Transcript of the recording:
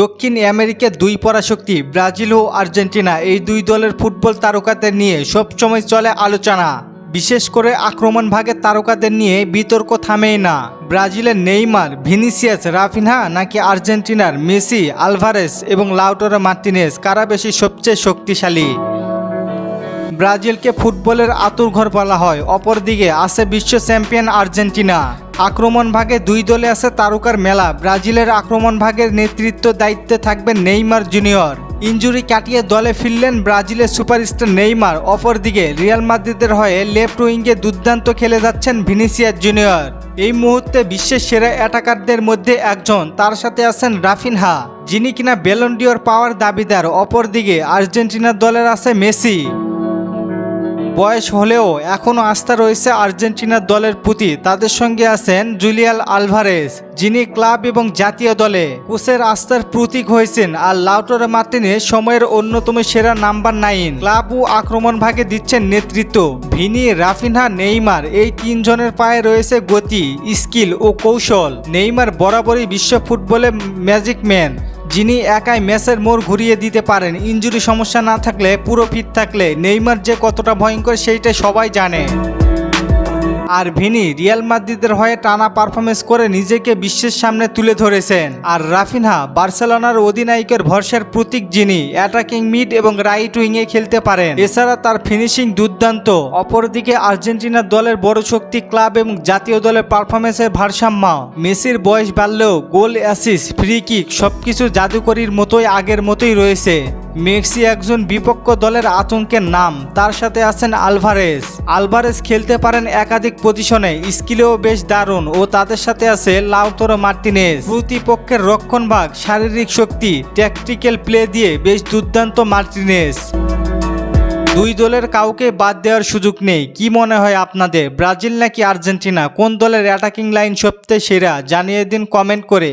দক্ষিণ আমেরিকার দুই পরাশক্তি, ব্রাজিল ও আর্জেন্টিনা এই দুই দলের ফুটবল তারকাদের নিয়ে সবসময় চলে আলোচনা। বিশেষ করে আক্রমণ ভাগের তারকাদের নিয়ে বিতর্ক থামেই না। ব্রাজিলের নেইমার, ভিনিসিয়াস, রাফিনহা নাকি আর্জেন্টিনার মেসি, আলভারেস এবং লাউটোরা মার্টিনেস কারা বেশি সবচেয়ে শক্তিশালী? ব্রাজিলকে ফুটবলের আতুরঘর বলা হয়। অপরদিকে আছে বিশ্ব চ্যাম্পিয়ন আর্জেন্টিনা। আক্রমণ ভাগে দুই দলে আছে তারকার মেলা। ব্রাজিলের আক্রমণ ভাগের নেতৃত্ব দায়িত্বে থাকবেন নেইমার জুনিয়র। ইঞ্জুরি কাটিয়ে দলে ফিরলেন ব্রাজিলের সুপারস্টার নেইমার। অপরদিকে রিয়াল মাদ্রিদের হয়ে লেফট উইঙ্গে দুর্দান্ত খেলে যাচ্ছেন ভিনিসিয়াস জুনিয়র। এই মুহূর্তে বিশ্বের সেরা অ্যাটাকারদের মধ্যে একজন। তার সাথে আছেন রাফিনহা, যিনি কিনা বেলন্ডিওর পাওয়ার দাবিদার। অপরদিকে আর্জেন্টিনার দলের আছে মেসি। বয়স হলেও এখনও আস্থা রয়েছে আর্জেন্টিনার দলের প্রতি। তাদের সঙ্গে আছেন জুলিয়াল আলভারেস যিনি ক্লাব এবং জাতীয় দলে কোচের আস্থার প্রতীক হয়েছেন আর লাউটোরা মার্টিনে সময়ের অন্যতম সেরা নাম্বার নাইন। ক্লাব ও আক্রমণ ভাগে দিচ্ছেন নেতৃত্ব। ভিনি, রাফিনহা, নেইমার এই তিনজনের পায়ে রয়েছে গতি, স্কিল ও কৌশল। নেইমার বরাবরই বিশ্ব ফুটবলে ম্যাজিক ম্যান। যিনি একাই ম্যাচের মোড় ঘুরিয়ে দিতে পারেন। ইঞ্জুরি সমস্যা না থাকলে, পুরো ফিট থাকলে, নেইমার যে কতটা ভয়ঙ্কর সেইটা সবাই জানে। আর ভিনি রিয়াল মাদ্রিদের হয়ে টানা পারফরমেন্স করে নিজেকে বিশ্বের সামনে তুলে ধরেছেন। আর রাফিনহা বার্সেলোনার অধিনায়কের ভরসার প্রতীক যিনি অ্যাটাকিং মিড এবং রাইট উইংয়ে খেলতে পারেন। এছাড়া তার ফিনিশিং দুর্দান্ত। অপরদিকে আর্জেন্টিনার দলের বড় শক্তি ক্লাব এবং জাতীয় দলের পারফরমেন্সের ভারসাম্য। মেসির বয়স বাড়লেও গোল অ্যাসিস ফ্রি কিক সবকিছু জাদুকরির মতোই আগের মতোই রয়েছে। মেক্সি একজন বিপক্ষ দলের আতঙ্কের নাম। তার সাথে আছেন আলভারেস আলভারেস খেলতে পারেন একাধিক পজিশনে। স্কিলেও বেশ দারুণ ও তাদের সাথে আছে লাউতর মার্টিনেস প্রতিপক্ষের রক্ষণভাগ, শারীরিক শক্তি ট্যাকটিক্যাল প্লে দিয়ে বেশ দুর্দান্ত মার্টিনেস দুই দলের কাউকে বাদ দেওয়ার সুযোগ নেই। কি মনে হয় আপনাদের? ব্রাজিল নাকি আর্জেন্টিনা? কোন দলের অ্যাটাকিং লাইন সবচেয়ে সেরা? জানিয়ে দিন কমেন্ট করে।